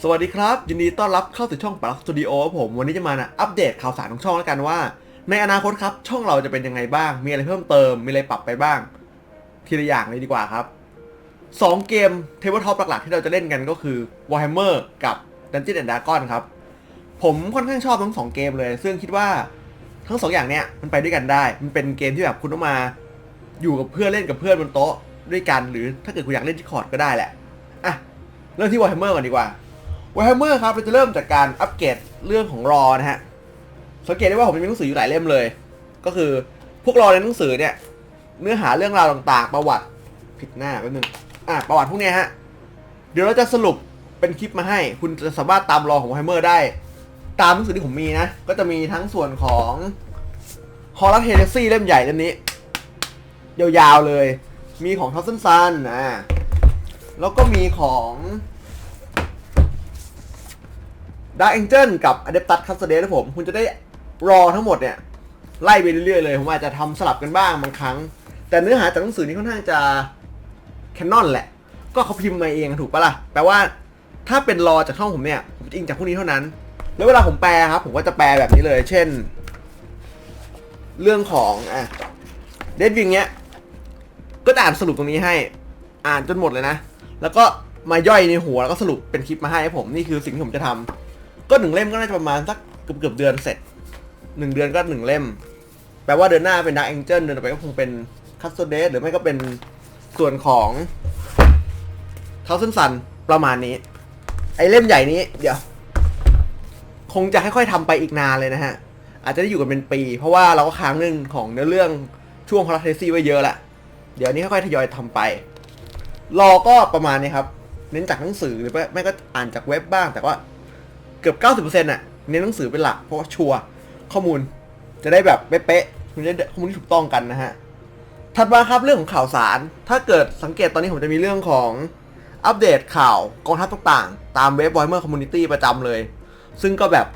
สวัสดีครับ ยินดีต้อนรับเข้าสู่ช่องปลักสตูดิโอผม วันนี้จะมานะอัปเดตข่าวสารของช่องแล้วกันว่า ในอนาคตครับ ช่องเราจะเป็นยังไงบ้าง มีอะไรเพิ่มเติม มีอะไรปรับไปบ้าง ทีละอย่างเลยดีกว่าครับสองเกมเทเบิลท็อปหลักๆ ที่เราจะเล่นกันก็คือ Warhammer กับ dungeon and dragon ครับ ผมค่อนข้างชอบทั้งสองเกมเลย ซึ่งคิดว่าทั้งสองอย่างเนี้ยมันไปด้วยกันได้ มันเป็นเกมที่แบบคุณต้องมา อยู่กับเพื่อนเล่นกับเพื่อนบนโต๊ะด้วยกัน หรือถ้าเกิดคุณอยากเล่นที่คอร์ดก็ได้แหละอะเริ่มที่ Warhammer ก่อนดีกว่า Warhammer ครับเราจะเริ่มจากการอัปเกรดเรื่องของรอนะฮะสังเกตได้ว่าผมมีหนังสืออยู่หลายเล่มเลย ก็คือพวกรอในหนังสือเนี่ย เนื้อหาเรื่องราวต่างๆ ประวัติผิดหน้าแป๊บนึงอะประวัติพวกเนี้ยฮะเดี๋ยวเราจะสรุปเป็นคลิปมาให้ คุณจะสามารถตามรอของ Warhammer ได้ ตามหนังสือที่ผมมีนะ ก็จะมีทั้งส่วนของฮอล l ์เฮเนซี่เล่มใหญ่เล่มนี้ยาวๆเลย มีของทัสเซนซันอ่าแล้วก็มีของ ดาร์ a เ g น l กับ Adeptus Custody นะผม คุณจะได้รอทั้งหมดเนี่ย ไล่ไปเรื่อยๆเลย ผมอาจจะทำสลับกันบ้างบางครั้ง แต่เนื้อหาจากหนังสือนี้ค่อนข้างจะแคนนอนแหละ ก็เขาพิมพ์มาเองถูกปะล่ะ แปลว่าถ้าเป็นรอจากช่องผมเนี่ย ผมจะอิงจากพวกนี้เท่านั้น แล้วเวลาผมแปลครับ ผมก็จะแปลแบบนี้เลย เช่น เรื่องของอะเดดวิงเนี้ย ก็จะอ่านสรุปตรงนี้ให้ อ่านจนหมดเลยนะ แล้วก็มาย่อยในหัวแล้วก็สรุปเป็นคลิปมาให้ผม นี่คือสิ่งที่ผมจะทำ ก็หนึ่งเล่มก็น่าจะประมาณสักเกือบเกือบเดือนเสร็จหนึ่งเดือนก็หนึ่งเล่ม แปลว่าเดือนหน้าเป็นดักแองเจิลเดือนต่อไปก็คงเป็นคัสโตเดสหรือไม่ก็เป็นส่วนของเท้าเซนซันประมาณนี้ ไอเล่มใหญ่นี้ เดี๋ยว คงจะค่อยๆทำไปอีกนานเลยนะฮะ อาจจะได้อยู่กันเป็นปี เพราะว่าเราก็ค้างเรื่องของเนื้อเรื่องช่วงคอร์เทซี่ไว้เยอะแหละเดี๋ยวนี้ค่อยๆทยอยทำไป รอก็ประมาณนี้ครับ เน้นจากหนังสือหรือไม่ไม่ก็อ่านจากเว็บบ้างแต่ว่า เกือบ 90%อะเน้นหนังสือเป็นหลักเพราะว่าชัวร์ข้อมูลจะได้แบบเป๊ะๆมันจะได้ข้อมูลที่ถูกต้องกันนะฮะถัดมาครับเรื่องของข่าวสาร ถ้าเกิดสังเกตตอนนี้ผมจะมีเรื่องของอัปเดตข่าวกองทัพต่างๆ ตามเว็บ Warhammer Community ประจำเลย ซึ่งก็แบบ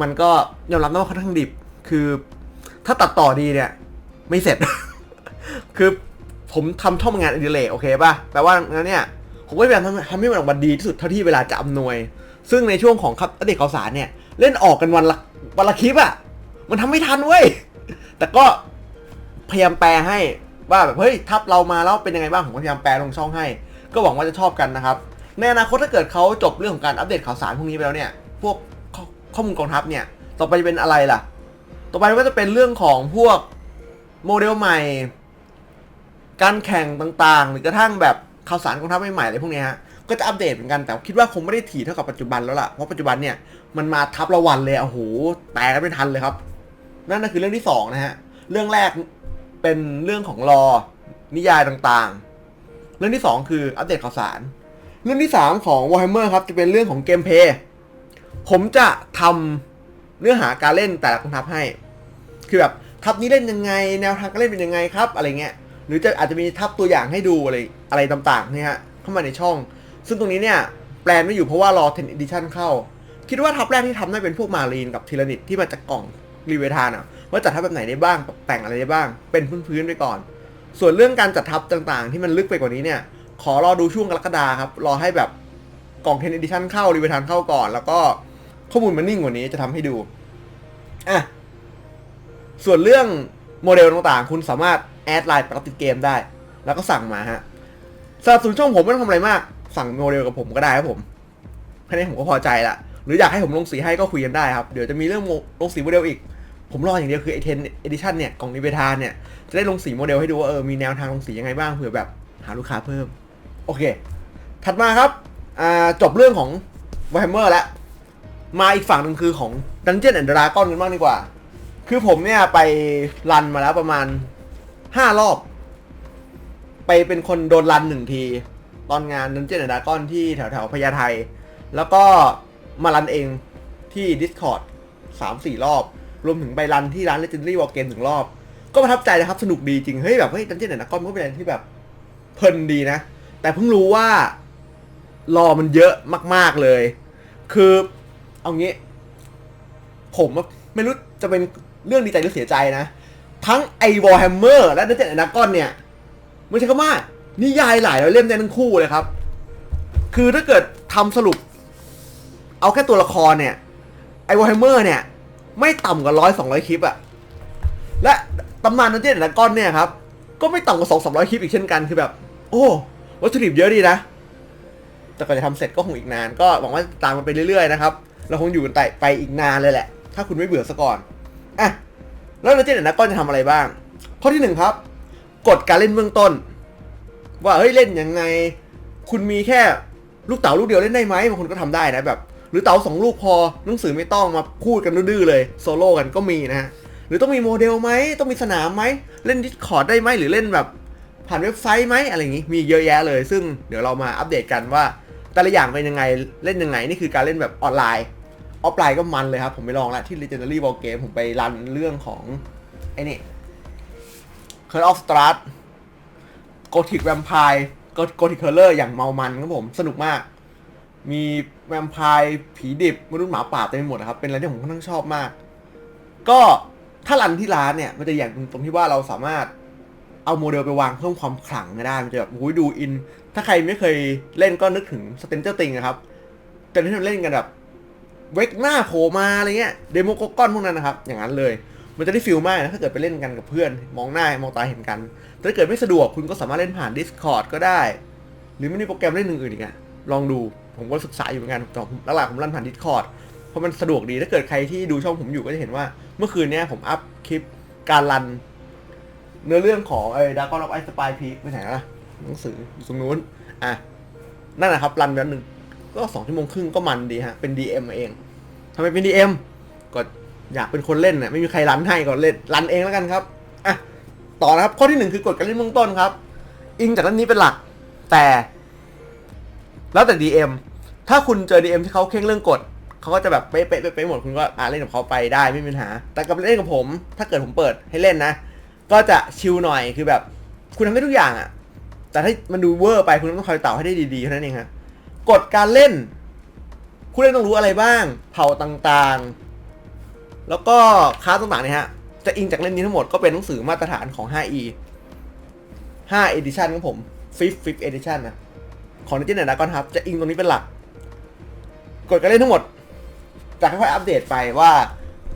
มันก็ยอมรับนะว่าค่อนข้างดิบ คือถ้าตัดต่อดีเนี่ย ไม่เสร็จ คือผมทำช่องงานอดิเรกโอเคป่ะ แปลว่างั้นเนี่ย ผมก็พยายามทำทำให้มันออกมาดีที่สุดเท่าที่เวลาจะอำนวย ซึ่งในช่วงของครับอัปเดตข่าวสารเนี่ย เล่นออกกันวันละวันละคลิปอะมันทำไม่ทันเว้ย แต่ก็พยายามแปลให้ว่าแบบเฮ้ยทับเรามาแล้วเป็นยังไงบ้างผมก็พยายามแปลลงช่องให้ ก็หวังว่าจะชอบกันนะครับในอนาคตถ้าเกิดเขาจบเรื่องของการอัปเดตข่าวสารพวกนี้ไปแล้วเนี่ย พวกข้อมูลกองทัพเนี่ย ต่อไปจะเป็นอะไรล่ะ ต่อไปก็จะเป็นเรื่องของพวกโมเดลใหม่ การแข่งต่างๆ หรือกระทั่งแบบข่าวสารกองทัพใหม่ๆอะไรพวกนี้ฮะ ก็จะอัปเดตเหมือนกันแต่คิดว่าคงไม่ได้ถี่เท่ากับปัจจุบันแล้วล่ะเพราะปัจจุบันเนี่ยมันมาทับละวันเลยโอ้โหแตกกันไม่ทันเลยครับ นั่นก็คือเรื่องที่สองนะฮะเรื่องแรกเป็นเรื่องของรอนิยายต่างๆ เรื่องที่สองคืออัปเดตข่าวสาร เรื่องที่สามของ Warhammer ครับจะเป็นเรื่องของเกมเพย์ผมจะทำเนื้อหาการเล่นแต่ละกองทัพให้ คือแบบทัพนี้เล่นยังไง แนวทางการเล่นเป็นยังไงครับ อะไรเงี้ย หรือจะอาจจะมีทัพตัวอย่างให้ดูอะไรอะไรต่างๆเนี่ยฮะเข้ามาในช่อง ซึ่งตรงนี้เนี่ยแปลนไม่อยู่เพราะว่ารอ10 edition เข้า คิดว่าทัพแรกที่ทำได้เป็นพวกมารีนกับทีลนิตที่มาจากกล่องรีเวทานอะว่าจัดทัพแบบไหนได้บ้างแต่งอะไรได้บ้าง เป็นพื้นๆไปก่อน ส่วนเรื่องการจัดทัพต่างๆ ที่มันลึกไปกว่านี้เนี่ย ขอรอดูช่วงกรกฎาครับรอให้แบบกล่อง10 edition เข้ารีเวทานเข้าก่อน แล้วก็ข้อมูลมันนิ่งกว่านี้จะทำให้ดูอะส่วนเรื่องโมเดลต่างๆ คุณสามารถแอดไลน์ปกติดเกมได้ แล้วก็สั่งมาฮะสำหรับศูนย์ช่องผมไม่ต้องทำอะไรมาก สั่งโมเดลกับผมก็ได้ครับผมแค่นี้ผมก็พอใจละหรืออยากให้ผมลงสีให้ก็คุยกันได้ครับ เดี๋ยวจะมีเรื่องลงสีโมเดลอีก ผมรออย่างเดียวคือไอเทนเอดิชันเนี่ยกล่องนิเวทานเนี่ย จะได้ลงสีโมเดลให้ดูว่าเออมีแนวทางลงสียังไงบ้างเผื่อแบบหาลูกค้าเพิ่ม โอเค ถัดมาครับจบเรื่องของ Warhammer แล้ว มาอีกฝั่งหนึ่งคือของ Dungeon and Dragon กันบ้างดีกว่า คือผมเนี่ยไปรันมาแล้วประมาณห้ารอบ ไปเป็นคนโดนรันหนึ่งที ตอนงาน Dungeon and Dragon ที่แถวแถวพญาไทแล้วก็มารันเองที่ Discord สามสี่รอบ รวมถึงไปรันที่ร้าน Legendary War Game หนึ่งรอบ ก็ประทับใจนะครับ สนุกดีจริง เฮ้ยแบบเฮ้ย Dungeon and Dragon มันก็เป็นอะไรที่แบบเพลินดีนะ แต่เพิ่งรู้ว่ารอมันเยอะมาก ๆเลย คือเอางี้ ผมไม่รู้จะเป็นเรื่องดีใจหรือเสียใจนะ ทั้งไอวอลแฮมเมอร์และดันเจนแอนากอนเนี่ย ไม่ใช่คำว่า นิยายหลายร้อยเล่มได้ทั้งคู่เลยครับ คือถ้าเกิดทำสรุป เอาแค่ตัวละครเนี่ย ไอวอ r ฮเมอร์เนี่ย ไม่ต่ำกว่าร้อยสองร้อยคลิปอะและตำนานนันเจนและก้อนเนี่ยครับ ก็ไม่ต่ำกว่าสองสามร้อยคลิปอีกเช่นกันคือแบบ โอ้วัตถุดิบเยอะดีนะ แต่ก่อนจะทำเสร็จก็คงอีกนาน ก็หวังว่าตามมันไปเรื่อยๆนะครับ เราคงอยู่กันไปไปอีกนานเลยแหละ ถ้าคุณไม่เบื่อซะก่อนอะแล้วนันเจนและก้อนจะทำอะไรบ้าง ข้อที่หนึ่งครับกฎการเล่นเบื้องต้น ว่าเฮ้ยเล่นยังไง คุณมีแค่ลูกเต๋าลูกเดียวเล่นได้ไหมบางคนก็ทำได้นะแบบ หรือเต๋าสองลูกพอหนังสือไม่ต้องมาพูดกันดื้อๆเลยโซโล่กันก็มีนะฮะหรือต้องมีโมเดลไหมต้องมีสนามไหมเล่นดิสคอร์ดได้ไหมหรือเล่นแบบผ่านเว็บไซต์ไหมอะไรอย่างงี้มีเยอะแยะเลย ซึ่งเดี๋ยวเรามาอัปเดตกันว่า แต่ละอย่างเป็นยังไงเล่นยังไงนี่คือการเล่นแบบออนไลน์ออฟไลน์ก็มันเลยครับ ผมไปลองแล้วที่ Legendary Ball Game ผมไปรันเรื่องของไอ้นี่ Curse of Strahd โกธิกแวมไพร์โกธิกเคอร์เลอร์อย่างเมามันครับผมสนุกมาก มีแวมไพร์ผีดิบมนุษย์หมาป่าเต็มไปหมดนะครับ เป็นอะไรที่ผมค่อนข้างชอบมาก ก็ถ้ารันที่ร้านเนี่ย มันจะอย่างตรงที่ว่าเราสามารถเอาโมเดลไปวางเพิ่มความขลังได้ มันจะแบบโอ้ยดูอิน ถ้าใครไม่เคยเล่นก็นึกถึงสเตนเจอร์ติงนะครับแต่ที่เราเล่นกันแบบเวกหน้าโผล่มาอะไรเงี้ยเดโมโกก้อนพวกนั้นนะครับ อย่างนั้นเลย มันจะได้ฟิลมากนะถ้าเกิดไปเล่นกันกับเพื่อน มองหน้ามองตาเห็นกัน แต่ถ้าเกิดไม่สะดวกคุณก็สามารถเล่นผ่าน Discord ก็ได้ หรือไม่มีโปรแกรมเล่นอื่นๆอีกอะลองดูผมก็ศึกษาอยู่เหมือนกันแต่หลักๆผมเล่นผ่าน Discord เพราะมันสะดวกดีถ้าเกิดใครที่ดูช่องผมอยู่ก็จะเห็นว่า เมื่อคืนเนี้ยผมอัพคลิปการรัน เนื้อเรื่องของไอ้ดากอนออฟไอสปายพีไปไหนละหนังสืออยู่ตรงนู้นอะนั่นนะครับรันไปแล้วหนึ่งก็สองชั่วโมงครึ่งก็มันดีฮะเป็น DM เองทำไมเป็น DM ก็ อยากเป็นคนเล่นน่ะไม่มีใครรันให้ก็เล่นรันเองแล้วกันครับอะต่อนะครับข้อที่หนึ่งคือกฎการเล่นเบื้องต้นครับ อิงจากด้านนี้เป็นหลัก แต่ แล้วแต่ DM ถ้าคุณเจอ DM ที่เขาเข่งเรื่องกฎเขาก็จะแบบเป๊ะเป๊ะเป๊ะหมดคุณก็อ่าเล่นกับเขาไปได้ไม่มีปัญหา แต่กับเล่นกับผม ถ้าเกิดผมเปิดให้เล่นนะ ก็จะชิลหน่อยคือแบบ คุณทำได้ทุกอย่างอะแต่ถ้ามันดูเวอร์ไปคุณต้องคอยเต่าให้ได้ดีๆเท่านั้นเองครับกฎการเล่นผู้เล่นต้องรู้อะไรบ้าง เผ่าต่างๆ แล้วก็คลาสต่างๆเนี่ยฮะ จะอิงจากเล่มนี้ทั้งหมดก็เป็นหนังสือมาตรฐานของ 5e 5 edition ของผม fifth fifth edition นะ ของดิจิทัลดากอนครับ จะอิงตรงนี้เป็นหลักกฎการเล่นทั้งหมด จะค่อยๆอัปเดตไปว่า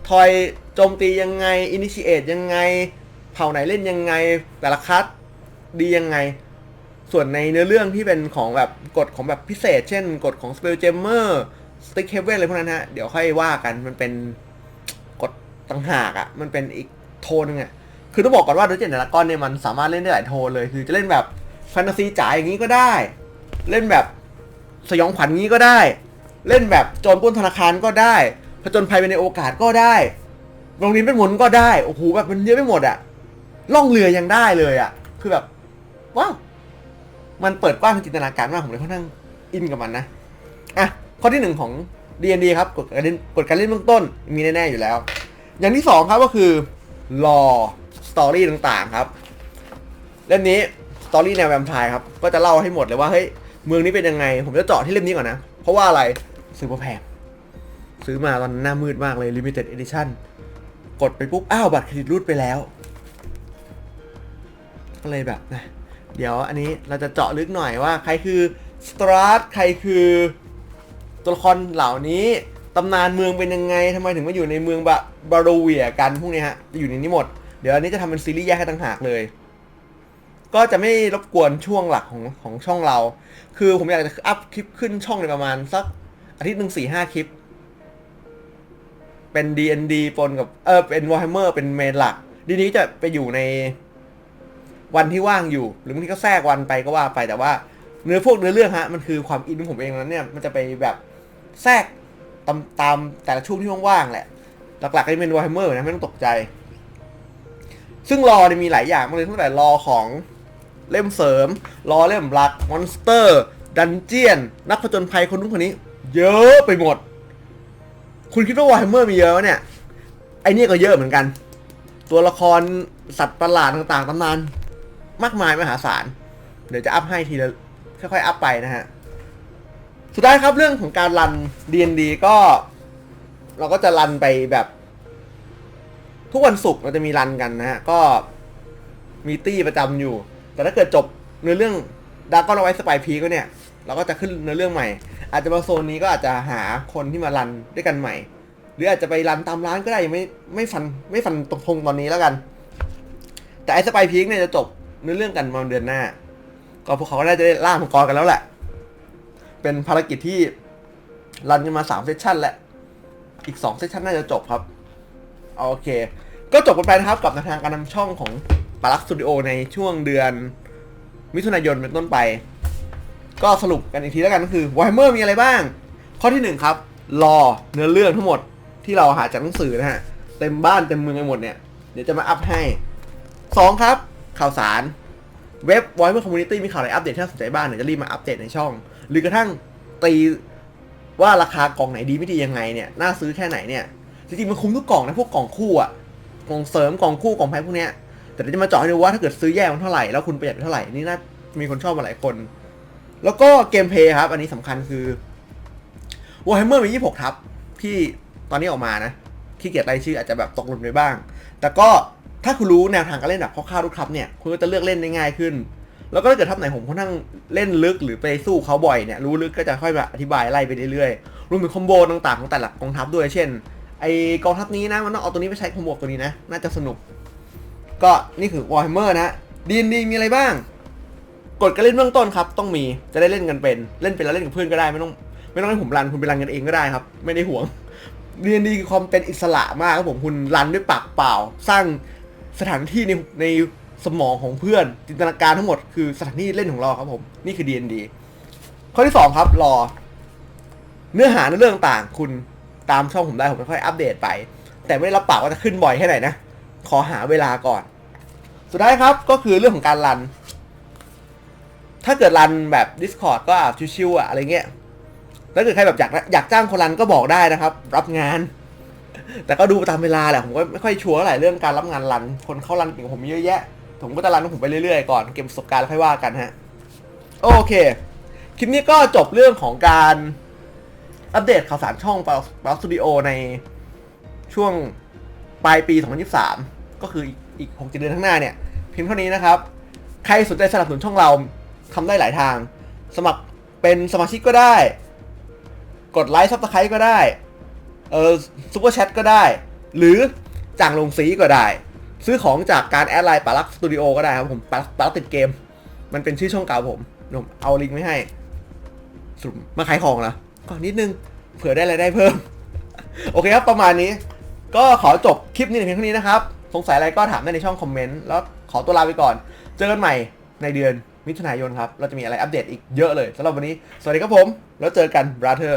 ทอยโจมตียังไง อินิชิเอตยังไง เผ่าไหนเล่นยังไง แต่ละคัสดียังไง ส่วนในเนื้อเรื่องที่เป็นของแบบกฎของแบบพิเศษ เช่นกฎของ Spell Jammer Stick Heaven อะไรพวกนั้นฮะ เดี๋ยวค่อยว่ากันมันเป็น ต่างหากอะ่ะมันเป็นอีกโทนนึงอะ่ะคือต้องบอกก่อนว่าด u เจน d ด r a กอนเนี่ยมันสามารถเล่นได้หลายโทนเลย คือจะเล่นแบบแฟนตาซีจ๋าอย่างนี้ก็ได้ เล่นแบบสยองขวัญงี้ก็ได้ เล่นแบบโจรปล้นธนาคารก็ได้ผจญภัยไปในโอกาสก็ได้โรงเรียนเป็นหมุนก็ได้โอ้โหแบบมันเยอะไปหมดอะล่องเรือยังได้เลยอะคือแบบว้าวมันเปิดกว้างทางจินตนาการมากผมเลยค่อนข้างอินกับมันนะอะข้อที่หนึ่งของ D&D ครับกฎการเล่นกฎการเล่นเบื้องต้นมีแน่ ๆ อยู่แล้ว อย่างที่สองครับก็คือรอสตอรี่ต่างๆครับเล่มนี้สตอรี่แนวแวมไพร์ครับก็จะเล่าให้หมดเลยว่าเฮ้ยเมืองนี้เป็นยังไง ผมจะเจาะที่เล่มนี้ก่อนนะ เพราะว่าอะไรซื้อมาแพงซื้อมาตอนหน้ามืดมากเลย Limited Edition กดไปปุ๊บ อ้าว บัตรเครดิตรูดไปแล้ว ก็เลยแบบนะ เดี๋ยวอันนี้เราจะเจาะลึกหน่อยว่า ใครคือสตราร์ใครคือตัวละครเหล่านี้ ตำนานเมืองเป็นยังไงทำไมถึงมาอยู่ในเมืองบาบาโรเวียกันพวกนี้ฮะจะอยู่ในนี้หมด เดี๋ยวอันนี้จะทำเป็นซีรีส์แยกให้ต่างหากเลย ก็จะไม่รบกวนช่วงหลักของของช่องเรา คือผมอยากจะอัพคลิปขึ้นช่องในประมาณสักอาทิตย์หนึ่งสี่ห้าคลิป เป็น D&D ปนกับเออเป็น Warhammer เป็นเมนหลัก ดีนี้จะไปอยู่ในวันที่ว่างอยู่ หรือบางทีก็แทรกวันไปก็ว่าไปแต่ว่าเนื้อพวกเนื้อเรื่องฮะมันคือความอินของผมเองนั้นเนี่ยมันจะไปแบบแทรก ตามตามแต่ละช่วงที่ว่างๆแหละ หลักๆก็จะเป็นวอ r ฮ a เมอร์นะไม่ต้องตกใจ ซึ่งรอเนี่ยมีหลายอย่างมากเลยตั้งแต่รอของเล่มเสริม รอเล่มหลักมอนสเตอร์ ดันเจียน นักผจญภัยคนนู้นคนนี้ เยอะไปหมด คุณคิดว่าวอ r ฮ a เมอร์มีเยอะเนี่ย ไอเนี่ยก็เยอะเหมือนกัน ตัวละครสัตว์ประหลาดต่างๆตำนานมากมายมหาศาล เดี๋ยวจะอัพให้ทีละค่อยๆอัพไปนะฮะ สุดท้ายครับเรื่องของการรัน D&D ก็ เราก็จะรันไปแบบ ทุกวันศุกร์เราจะมีรันกันนะฮะ ก็มีตี้ประจำอยู่ แต่ถ้าเกิดจบเนื้อเรื่องดาร์กอนเอาไว้สไปพีก็เนี่ย เราก็จะขึ้นเนื้อเรื่องใหม่ อาจจะมาโซนนี้ก็อาจจะหาคนที่มารันด้วยกันใหม่ หรืออาจจะไปรันตามร้านก็ได้ยังไม่ไม่ฟันไม่ฟันตรงๆตอนนี้แล้วกัน แต่ไอ้สไปพีคเนี่ยจะจบเนื้อเรื่องกันปรมาเดือนหน้า ก็พวกเขาก็น่าจะได้ล่ามังกรกันแล้วแหละ เป็นภารกิจที่รันกันมาสามเซสชันแหละ อีกสองเซสชันน่าจะจบครับ โอเค ก็จบกันไปนะครับกับทางการนำช่องของปารักสตูดิโอในช่วงเดือน มิถุนายนเป็นต้นไป ก็สรุปกันอีกทีแล้วกันก็คือว a เมอร์มีอะไรบ้าง ข้อที่หนึ่งครับ รอเนื้อเรื่องทั้งหมดที่เราหาจากหนังสือนะฮะ เต็มบ้านเต็มเมืองไปหมดเนี่ย เดี๋ยวจะมาอัพให้สองครับ ข่าวสารเว็บ v o i c e Community มีข่าวอะไรอัปเดตที่น่าสนใจบ้างเดี๋ยวจะรีบมาอัปเดตในช่อง หรือกระทั่งตีว่าราคากล่องไหนดีไม่ดียังไงเนี่ยน่าซื้อแค่ไหนเนี่ยจริงๆมันคุ้มทุกกล่องนะพวกกล่องคู่อะกล่องเสริมกล่องคู่กล่องแพ็คพวกเนี้ยแต่เดี๋ยวจะมาเจาะให้ดูว่าถ้าเกิดซื้อแยกมันเท่าไหร่แล้วคุณประหยัดไปเท่าไหร่นี่น่ามีคนชอบมาหลายคน แล้วก็เกมเพย์ครับ อันนี้สำคัญคือ Warhammer มี 26 ทับ ที่ตอนนี้ออกมานะขี้เกียจรายชื่ออาจจะแบบตกหล่นไปบ้าง แต่ก็ถ้าคุณรู้แนวทางการเล่นแบบคร่าวๆทุกทับเนี่ยคุณก็จะเลือกเล่นได้ง่ายขึ้น แล้วก็ถ้าเกิดทับไหนผมค่อนข้างเล่นลึกหรือไปสู้เขาบ่อยเนี่ยรู้ลึกก็จะค่อยแบบอธิบายไล่ไปเรื่อยๆรวมถึงคอมโบต่างๆของแต่ละกองทัพด้วยเช่นไอกองทัพนี้นะมันต้องเอาตัวนี้ไปใช้คอมโบตัวนี้นะน่าจะสนุก ก็นี่คือ Warhammer นะ D&D มีอะไรบ้างกฎการเล่นเบื้องต้นครับ ต้องมีจะได้เล่นกันเป็นเล่นเป็นแล้วเล่นกับเพื่อนก็ได้ไม่ต้องไม่ต้องให้ผมรันคุณไปรันกันเองก็ได้ครับ ไม่ได้ห่วงเรียนดีคือความเป็นอิสระมากครับผมคุณรันด้วยปากเปล่า สร้างสถานที่ในใน สมองของเพื่อนจินตนาการทั้งหมดคือสถานที่เล่นของเราครับผม นี่คือ D&D ข้อที่สองครับรอ เนื้อหาในเรื่องต่างคุณตามช่องผมได้ผมจะค่อยอัปเดตไป แต่ไม่ได้รับปากว่าจะขึ้นบ่อยแค่ไหนนะ ขอหาเวลาก่อน สุดท้ายครับก็คือเรื่องของการรัน ถ้าเกิดรันแบบ Discord ก็ชิวๆอะอะไรเงี้ยถ้าเกิดใครแบบอยากอยากจ้างคนรันก็บอกได้นะครับ รับงาน แต่ก็ดูตามเวลาแหละผมก็ไม่ค่อยชัวร์เท่าไหร่เรื่องการรับงานรัน คนเข้ารันเก่งผมเยอะแยะ ผมก็จะรันของผมไปเรื่อยๆก่อนเก็บประสบการณ์แล้วค่อยว่ากันฮะ โอเค คลิปนี้ก็จบเรื่องของการอัปเดตข่าวสารช่องปาร์สตูดิโอในช่วงปลายปี 2023 ก็คืออีก6เดือนข้างหน้าเนี่ยเพียงเท่านี้นะครับ ใครสนใจสนับสนุนช่องเราทำได้หลายทาง สมัครเป็นสมาชิกก็ได้ กดไลค์ซับสไครต์ก็ได้ เออซูเปอร์แชทก็ได้ หรือจ่างลงสีก็ได้ ซื้อของจากการแอดไลน์ปารักสตูดิโอก็ได้ครับผมปารักปารักติดเกม มันเป็นชื่อช่องเก่าผมผมเอาลิงก์ไว้ให้สรุปมาขายของเหรอก่อนนิดนึงเผื่อได้รายได้เพิ่ม โอเคครับประมาณนี้ ก็ขอจบคลิปนี้ในเพียงเท่านี้นะครับ สงสัยอะไรก็ถามได้ในช่องคอมเมนต์แล้วขอตัวลาไปก่อน เจอกันใหม่ในเดือนมิถุนายนครับ เราจะมีอะไรอัปเดตอีกเยอะเลยสำหรับวันนี้ สวัสดีครับผม แล้วเจอกัน brother